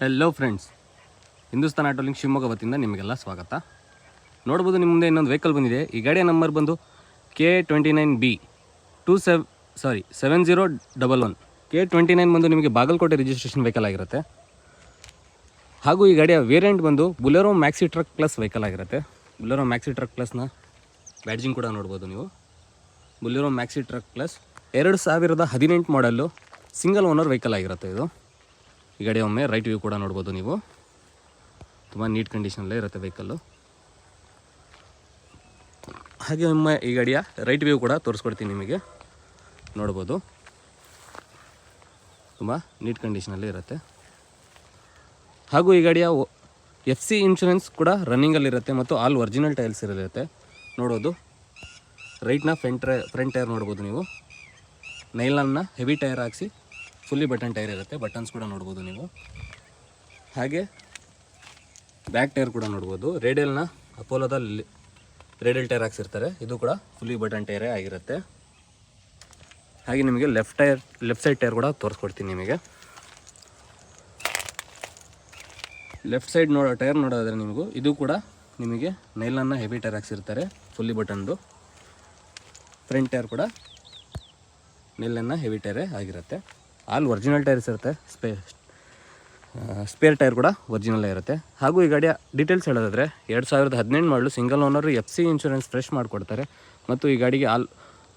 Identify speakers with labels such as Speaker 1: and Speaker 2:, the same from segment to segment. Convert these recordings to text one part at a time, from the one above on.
Speaker 1: Hello friends Hindustan ಆಟೋಲಿಂಗ್ Shivamogga ವತಿಯಿಂದ ನಿಮಗೆಲ್ಲ ಸ್ವಾಗತ. ನೋಡ್ಬೋದು ನಿಮ್ಮ ಮುಂದೆ ಇನ್ನೊಂದು ವೆಹಿಕಲ್ ಬಂದಿದೆ. ಈ ಗಾಡಿಯ ನಂಬರ್ ಬಂದು K twenty nine B two ಸೆವ್ sorry seven zero double one K twenty nine ಬಂದು ನಿಮಗೆ ಬಾಗಲಕೋಟೆ ರಿಜಿಸ್ಟ್ರೇಷನ್ ವೆಹಿಕಲ್ ಆಗಿರುತ್ತೆ. ಹಾಗೂ ಈ ಗಾಡಿಯ ವೇರಿಯಂಟ್ ಬಂದು Bolero maxi truck plus vehicle ಆಗಿರುತ್ತೆ. ಬುಲೆರೋ ಮ್ಯಾಕ್ಸಿ ಟ್ರಕ್ ಪ್ಲಸ್ನ ಬ್ಯಾಡ್ಜಿಂಗ್ ಕೂಡ ನೋಡ್ಬೋದು ನೀವು. ಬುಲೆರೋ ಮ್ಯಾಕ್ಸಿ ಟ್ರಕ್ ಪ್ಲಸ್ ಎರಡು ಸಾವಿರದ ಹದಿನೆಂಟು ಮಾಡಲ್ಲು ಸಿಂಗಲ್ ಓನರ್ ವೆಹಿಕಲ್ ಆಗಿರುತ್ತೆ ಇದು. ಈ ಕಡೆ ಒಮ್ಮೆ ರೈಟ್ ವ್ಯೂ ಕೂಡ ನೋಡ್ಬೋದು ನೀವು. ತುಂಬ ನೀಟ್ ಕಂಡೀಷನಲ್ಲೇ ಇರುತ್ತೆ ವೆಹಿಕಲ್ಲು ಹಾಗೆ ಒಮ್ಮೆ ಈ ಗಾಡಿಯ ರೈಟ್ ವ್ಯೂ ಕೂಡ ತೋರಿಸ್ಕೊಡ್ತೀನಿ ನಿಮಗೆ. ನೋಡ್ಬೋದು. ತುಂಬ ನೀಟ್ ಕಂಡೀಷನಲ್ಲೇ ಇರುತ್ತೆ. ಹಾಗೂ ಈ ಗಾಡಿಯ ಎಫ್ ಸಿ ಇನ್ಶೂರೆನ್ಸ್ ಕೂಡ ರನ್ನಿಂಗಲ್ಲಿರುತ್ತೆ ಮತ್ತು ಆಲ್ ಒರಿಜಿನಲ್ ಟೈಲ್ಸ್ ಇರಲಿರುತ್ತೆ ನೋಡೋದು ರೈಟ್ನ ಫ್ರಂಟ್ ಟೈ ಫ್ರಂಟ್ ಟೈರ್ ನೋಡ್ಬೋದು ನೀವು. ನೈಲನ್ನ ಹೆವಿ ಟೈರ್ ಹಾಕ್ಸಿ ಫುಲ್ಲಿ ಬಟನ್ ಟೈರ್ ಇರುತ್ತೆ, ಬಟನ್ಸ್ ಕೂಡ ನೋಡ್ಬೋದು ನೀವು. ಹಾಗೆ ಬ್ಯಾಕ್ ಟೈರ್ ಕೂಡ ನೋಡ್ಬೋದು. ರೇಡಿಯಲ್ನ ಅಪೋಲೋದ ರೇಡಿಯಲ್ ಟೈರ್ ಹಾಕ್ಸಿರ್ತಾರೆ. ಇದು ಕೂಡ ಫುಲ್ಲಿ ಬಟನ್ ಟೈರೇ ಆಗಿರುತ್ತೆ. ಹಾಗೆ ನಿಮಗೆ left tyre, left side tyre ಕೂಡ ತೋರಿಸ್ಕೊಡ್ತೀನಿ ನಿಮಗೆ. ಲೆಫ್ಟ್ ಸೈಡ್ ನೋಡೋ, ಟೈರ್ ನೋಡೋದ್ರೆ ನಿಮಗೂ, ಇದು ಕೂಡ ನಿಮಗೆ ನೈಲನ್ನ ಹೆವಿ ಟೈರ್ ಹಾಕ್ಸಿರ್ತಾರೆ, ಫುಲ್ಲಿ ಬಟನ್ದು. ಫ್ರಂಟ್ ಟೈರ್ ಕೂಡ ನೆಲ್ಲನ್ನು ಹೆವಿ ಟೈರೇ ಆಗಿರುತ್ತೆ. ಆಲ್ ಒರಿಜಿನಲ್ ಟೈರ್ಸ್ ಇರುತ್ತೆ. ಸ್ಪೇ, ಸ್ಪೇರ್ ಟೈರ್ ಕೂಡ ಒರಿಜಿನಲ್ಲೇ ಇರುತ್ತೆ. ಹಾಗೂ ಈ ಗಾಡಿಯ ಡೀಟೇಲ್ಸ್ ಹೇಳೋದಾದರೆ, ಎರಡು ಸಾವಿರದ ಹದಿನೆಂಟು ಮಾಡಲು single owner F C insurance fresh ಮಾಡಿಕೊಡ್ತಾರೆ. ಮತ್ತು ಈ ಗಾಡಿಗೆ ಆಲ್,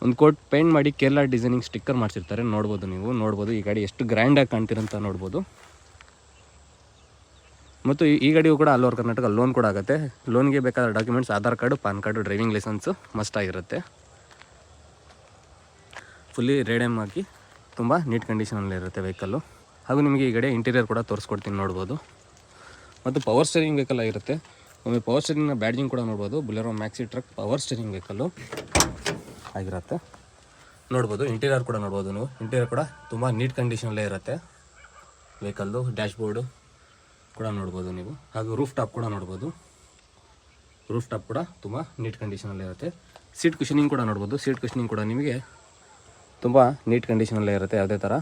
Speaker 1: ಒಂದು ಕೋಟ್ ಪೇಂಟ್ ಮಾಡಿ ಕೇರಳ ಡಿಸೈನಿಂಗ್ ಸ್ಟಿಕ್ಕರ್ ಮಾಡಿಸಿರ್ತಾರೆ. ನೋಡ್ಬೋದು ನೀವು, ನೋಡ್ಬೋದು ಈ ಗಾಡಿ ಎಷ್ಟು ಗ್ರ್ಯಾಂಡಾಗಿ ಕಾಣ್ತಿರಂತ ನೋಡ್ಬೋದು. ಮತ್ತು ಈ- ಗಾಡಿಗೂ ಕೂಡ ಓವರ್ ಕರ್ನಾಟಕ ಲೋನ್ ಕೂಡ ಆಗುತ್ತೆ. ಲೋನ್ಗೆ ಬೇಕಾದ documents Aadhaar card, PAN card driving license must ಆಗಿರುತ್ತೆ. ಫುಲ್ಲಿ ರೇಡಮ್ ಹಾಕಿ ತುಂಬ ನೀಟ್ ಕಂಡೀಷನಲ್ಲಿ ಇರುತ್ತೆ ವೆಹಿಕಲ್ಲು. ಹಾಗೂ ನಿಮಗೆ ಈ ಕಡೆ ಇಂಟೀರಿಯರ್ ಕೂಡ ತೋರಿಸ್ಕೊಡ್ತೀನಿ, ನೋಡ್ಬೋದು. ಮತ್ತು ಪವರ್ ಸ್ಟೇರಿಂಗ್ ವೆಹಿಕಲ್ ಆಗಿರುತ್ತೆ. ಒಮ್ಮೆ ಪವರ್ ಸ್ಟೇರಿಂಗ್ನ ಬ್ಯಾಡ್ಜಿಂಗ್ ಕೂಡ ನೋಡ್ಬೋದು. Bolero maxi truck power steering vehicle ಆಗಿರುತ್ತೆ. ನೋಡ್ಬೋದು ಇಂಟೀರಿಯರ್ ಕೂಡ ನೋಡ್ಬೋದು ನೀವು. ಇಂಟೀರಿಯರ್ ಕೂಡ ತುಂಬ ನೀಟ್ ಕಂಡೀಷನಲ್ಲೇ ಇರುತ್ತೆ. ವೆಹಿಕಲ್ದು ಡ್ಯಾಶ್ಬೋರ್ಡು ಕೂಡ ನೋಡ್ಬೋದು ನೀವು. ಹಾಗೂ ರೂಫ್ ಟಾಪ್ ಕೂಡ ನೋಡ್ಬೋದು. ರೂಫ್ ಟಾಪ್ ಕೂಡ ತುಂಬ ನೀಟ್ ಕಂಡೀಷನಲ್ಲೇ ಇರುತ್ತೆ. ಸೀಟ್ ಕುಷನಿಂಗ್ ಕೂಡ ನೋಡ್ಬೋದು. ಸೀಟ್ ಕುಷನಿಂಗ್ ಕೂಡ ನಿಮಗೆ ತುಂಬ ನೀಟ್ ಕಂಡೀಷನಲ್ಲೇ ಇರುತ್ತೆ, ಯಾವುದೇ ಥರ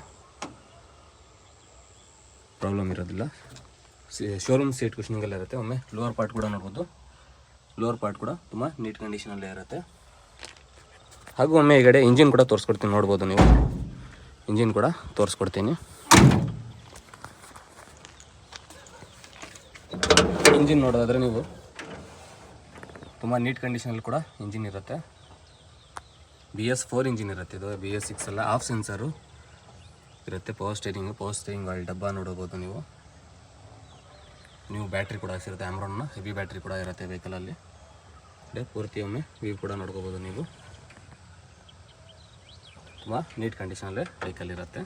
Speaker 1: ಪ್ರಾಬ್ಲಮ್ ಇರೋದಿಲ್ಲ. ಶೋರೂಮ್ ಸೀಟ್ ಕುಷನಿಂಗಲ್ಲೇ ಇರುತ್ತೆ, ಒಮ್ಮೆ ಲೋವರ್ ಪಾರ್ಟ್ ಕೂಡ ನೋಡ್ಬೋದು. ಲೋವರ್ ಪಾರ್ಟ್ ಕೂಡ ತುಂಬ ನೀಟ್ ಕಂಡೀಷನಲ್ಲೇ ಇರುತ್ತೆ. ಹಾಗೂ ಒಮ್ಮೆ ಈ ಕಡೆ ಇಂಜಿನ್ ಕೂಡ ತೋರಿಸ್ಕೊಡ್ತೀನಿ, ನೋಡ್ಬೋದು ನೀವು. ಇಂಜಿನ್ ಕೂಡ ತೋರಿಸ್ಕೊಡ್ತೀನಿ. ಇಂಜಿನ್ ನೋಡೋದಾದರೆ ನೀವು ತುಂಬ ನೀಟ್ ಕಂಡೀಷನಲ್ಲಿ ಕೂಡ ಇಂಜಿನ್ ಇರುತ್ತೆ. ಬಿ ಎಸ್ ಫೋರ್ ಇಂಜಿನ್ ಇರುತ್ತೆ ಇದು ಬಿ ಎಸ್ ಸಿಕ್ಸ್ ಅಲ್ಲ ಆಫ್ ಸೆನ್ಸರು ಇರುತ್ತೆ ಪವರ್ ಸ್ಟೇರಿಂಗು ಪವರ್ ಸ್ಟೇರಿಂಗ್ ಅಲ್ಲಿ ಡಬ್ಬ ನೋಡ್ಬೋದು ನೀವು. ನೀವು ಬ್ಯಾಟ್ರಿ ಕೂಡ ಹಾಕ್ಸಿರುತ್ತೆ ಆಮ್ರಾನ್ನ ಹೆವಿ ಬ್ಯಾಟ್ರಿ ಕೂಡ ಇರುತ್ತೆ ವೆಹಿಕಲಲ್ಲಿ ಅದೇ ಪೂರ್ತಿ ಒಮ್ಮೆ ವ್ಯೂ ಕೂಡ ನೋಡ್ಕೋಬೋದು ನೀವು. ತುಂಬ ನೀಟ್ ಕಂಡೀಷನಲ್ಲೇ ವೆಹಿಕಲ್ ಇರುತ್ತೆ.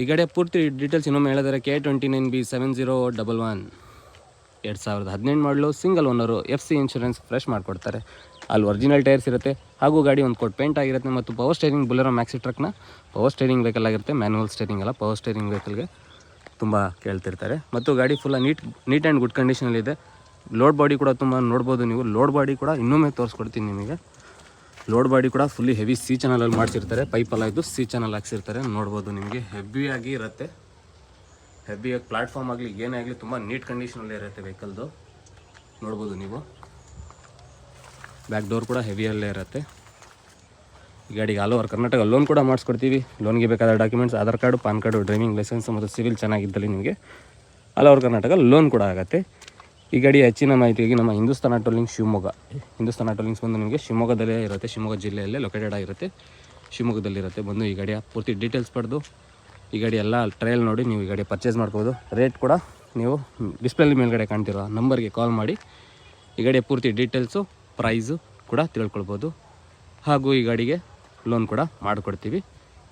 Speaker 1: ಈ ಗಾಡಿಯ ಪೂರ್ತಿ ಡೀಟೇಲ್ಸ್ ಇನ್ನೊಮ್ಮೆ ಹೇಳಿದರೆ K twenty nine B seven zero double one ಎರಡು ಸಾವಿರದ ಹದಿನೆಂಟು ಮಾಡಲು single owner F C insurance fresh ಮಾಡಿಕೊಡ್ತಾರೆ. ಅಲ್ಲಿ ಒರಿಜಿನಲ್ ಟೈರ್ಸ್ ಇರುತ್ತೆ, ಹಾಗೂ ಗಾಡಿ ಒಂದು ಕೋಟ್ ಪೇಂಟ್ ಆಗಿರುತ್ತೆ ಮತ್ತು ಪವರ್ ಸ್ಟೇರಿಂಗ್ ಬುಲೆರೋ ಮ್ಯಾಕ್ಸಿ ಟ್ರಕ್ನ ಪವರ್ ಸ್ಟೇರಿಂಗ್ ವೆಹಿಕಲ್ ಆಗಿರುತ್ತೆ ಮ್ಯಾನ್ಯಲ್ ಸ್ಟೇರಿಂಗ್ ಅಲ್ಲ ಪವರ್ ಸ್ಟೇರಿಂಗ್ ವೆಹಿಕಲ್ಗೆ ತುಂಬ ಕೇಳ್ತಿರ್ತಾರೆ. ಮತ್ತು ಗಾಡಿ full neat neat and good ಕಂಡೀಷನಲ್ಲಿದೆ load body ಕೂಡ ತುಂಬ ನೋಡ್ಬೋದು ನೀವು. ಲೋಡ್ ಬಾಡಿ ಕೂಡ ಇನ್ನೊಮ್ಮೆ ತೋರಿಸ್ಕೊಡ್ತೀನಿ ನಿಮಗೆ. ಲೋಡ್ ಬಾಡಿ ಕೂಡ ಫುಲ್ಲಿ ಹೆವಿ ಸಿ ಚಾನಲಲ್ಲಿ ಮಾಡಿಸಿರ್ತಾರೆ. ಪೈಪೆಲ್ಲ ಇದ್ದು ಸಿ ಚಾನಲ್ ಹಾಕ್ಸಿರ್ತಾರೆ. ನೋಡ್ಬೋದು ನಿಮಗೆ. ಹೆವಿಯಾಗಿ ಇರುತ್ತೆ. ಹೆವಿಯಾಗಿ ಪ್ಲಾಟ್ಫಾರ್ಮ್ ಆಗಲಿ, ಏನೇ ಆಗಲಿ ತುಂಬ ನೀಟ್ ಕಂಡೀಷನಲ್ಲಿ ಇರುತ್ತೆ ವೆಹಿಕಲ್ದು ನೋಡ್ಬೋದು ನೀವು. ಬ್ಯಾಕ್ ಡೋರ್ ಕೂಡ ಹೆವಿಯಲ್ಲೇ ಇರುತ್ತೆ. ಈ ಗಾಡಿಗೆ ಆಲ್ ಓವರ್ ಕರ್ನಾಟಕ ಲೋನ್ ಕೂಡ ಮಾಡಿಸ್ಕೊಡ್ತೀವಿ. ಲೋನ್ಗೆ ಬೇಕಾದ documents Aadhaar card, PAN card driving license ಮತ್ತು ಸಿವಿಲ್ ಚೆನ್ನಾಗಿದ್ದಲ್ಲಿ ನಿಮಗೆ ಆಲ್ ಓವರ್ ಕರ್ನಾಟಕ ಲೋನ್ ಕೂಡ ಆಗುತ್ತೆ. ಈ ಗಾಡಿ ಹೆಚ್ಚಿನ ಮಾಹಿತಿಗೆ ನಮ್ಮ ಹಿಂದೂಸ್ತಾನ ಟೋಲಿಂಗ್ ಶಿವಮೊಗ್ಗ. ಹಿಂದೂಸ್ತಾನ ಟೋಲಿಂಗ್ಸ್ ಬಂದು ನಿಮಗೆ ಶಿವಮೊಗ್ಗದಲ್ಲೇ ಇರುತ್ತೆ, ಶಿವಮೊಗ್ಗ ಜಿಲ್ಲೆಯಲ್ಲೇ ಲೊಕೇಟೆಡ್ ಆಗಿರುತ್ತೆ. ಶಿವಮೊಗ್ಗದಲ್ಲಿರುತ್ತೆ. ಬಂದು ಈ ಗಾಡಿಯ ಪೂರ್ತಿ ಡೀಟೇಲ್ಸ್ ಪಡೆದು ಈ ಗಾಡಿ ಎಲ್ಲ ಟ್ರಯಲ್ ನೋಡಿ ನೀವು ಈ ಗಾಡಿ ಪರ್ಚೇಸ್ ಮಾಡ್ಬೋದು. ರೇಟ್ ಕೂಡ ನೀವು ಡಿಸ್ಪ್ಲೇಲಿ ಮೇಲ್ಗಡೆ ಕಾಣ್ತಿರೋ ನಂಬರ್ಗೆ ಕಾಲ್ ಮಾಡಿ. ಈ ಗಾಡಿಯ ಪೂರ್ತಿ ಡೀಟೇಲ್ಸು ಪ್ರೈಸು ಕೂಡ ತಿಳ್ಕೊಳ್ಬೋದು. ಹಾಗೂ ಈ ಗಾಡಿಗೆ ಲೋನ್ ಕೂಡ ಮಾಡಿಕೊಡ್ತೀವಿ.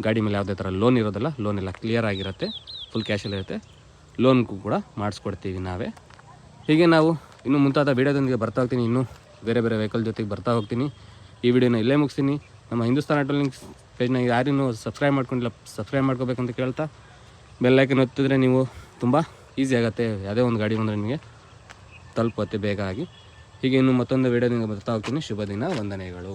Speaker 1: ಗಾಡಿ ಮೇಲೆ ಯಾವುದೇ ಥರ ಲೋನ್ ಇರೋದಿಲ್ಲ ಲೋನ್ ಎಲ್ಲ ಕ್ಲಿಯರ್ ಆಗಿರುತ್ತೆ ಫುಲ್ ಕ್ಯಾಶಲ್ಲಿರುತ್ತೆ ಲೋನ್ಗೂ ಕೂಡ ಮಾಡಿಸ್ಕೊಡ್ತೀವಿ ನಾವೇ. ಹೀಗೆ ನಾವು ಇನ್ನು ಮುಂತಾದ ವೀಡಿಯೋದೊಂದಿಗೆ ಬರ್ತಾ ಹೋಗ್ತೀನಿ. ಇನ್ನೂ ಬೇರೆ ಬೇರೆ ವೆಹಿಕಲ್ ಜೊತೆಗೆ ಬರ್ತಾ ಹೋಗ್ತೀನಿ. ಈ ವಿಡಿಯೋನ ಇಲ್ಲೇ ಮುಗಿಸ್ತೀನಿ. ನಮ್ಮ ಹಿಂದೂಸ್ತಾನ್ ಆಟೋಲಿಂಗ್ಸ್ ಪೇಜ್ನ ಯಾರಿನ್ನೂ ಸಬ್ಸ್ಕ್ರೈಬ್ ಮಾಡ್ಕೊಂಡಿಲ್ಲ ಸಬ್ಸ್ಕ್ರೈಬ್ ಮಾಡ್ಕೋಬೇಕು ಅಂತ ಕೇಳ್ತಾ ಬೆಲ್ಲೈಕನ್ ಒತ್ತಿದ್ರೆ ನೀವು ತುಂಬ ಈಸಿ ಆಗುತ್ತೆ. ಯಾವುದೇ ಒಂದು ಗಾಡಿ ಬಂದರೆ ನಿಮಗೆ ತಲುಪುತ್ತೆ ಬೇಗ ಆಗಿ. ಹೀಗೆ ಇನ್ನು ಮತ್ತೊಂದು ವೀಡಿಯೋದಿಂದ ಬರ್ತಾ ಹೋಗ್ತೀನಿ. ಶುಭ ದಿನ, ವಂದನೆಗಳು.